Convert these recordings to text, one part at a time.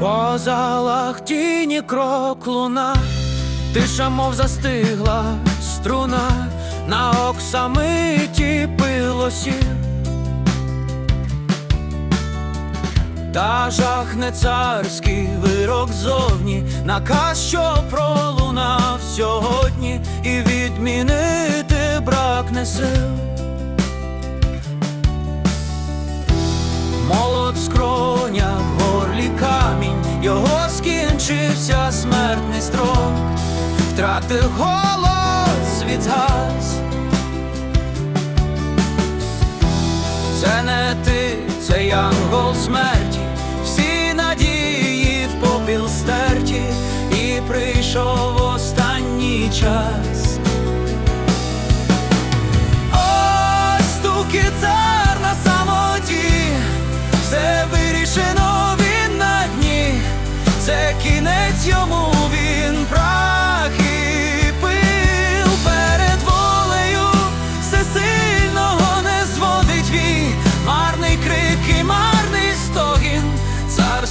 По залах тіні крок луна, тиша, мов застигла струна, на оксамиті пилосів. Та жахне царський вирок зовні, наказ, що пролунав сьогодні, і відмінити бракне сил. Втратив голос від згас. Це не ти, це янгол смерті, всі надії в попіл стерті, і прийшов останній час. Ось стуки цар на самоті, все вирішено він на дні, це кінець йому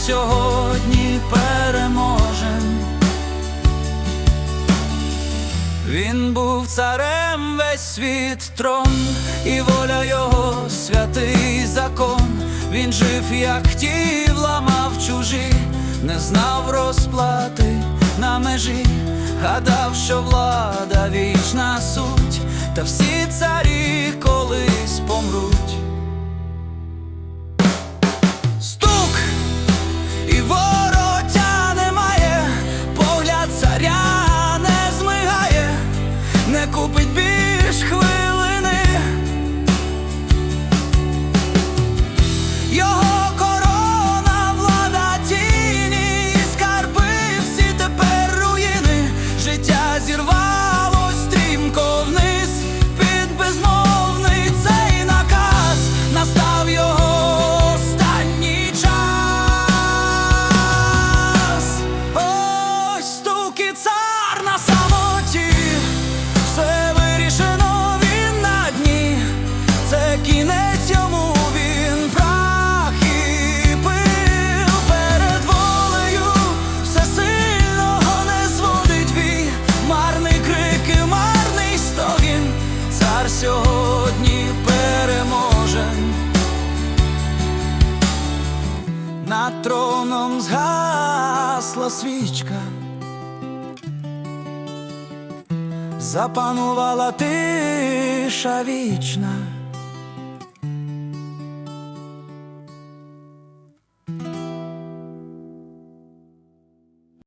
сьогодні переможен. Він був царем весь світ трон, і воля його святий закон. Він жив, як хотів, ламав чужі, не знав розплати на межі, гадав, що влада вічна суть, та всі царі колись помруть. Йому він прах і перед волею всесильного не зводить вій, марний крик марний стогін, цар сьогодні переможен. Над троном згасла свічка, запанувала тиша вічна.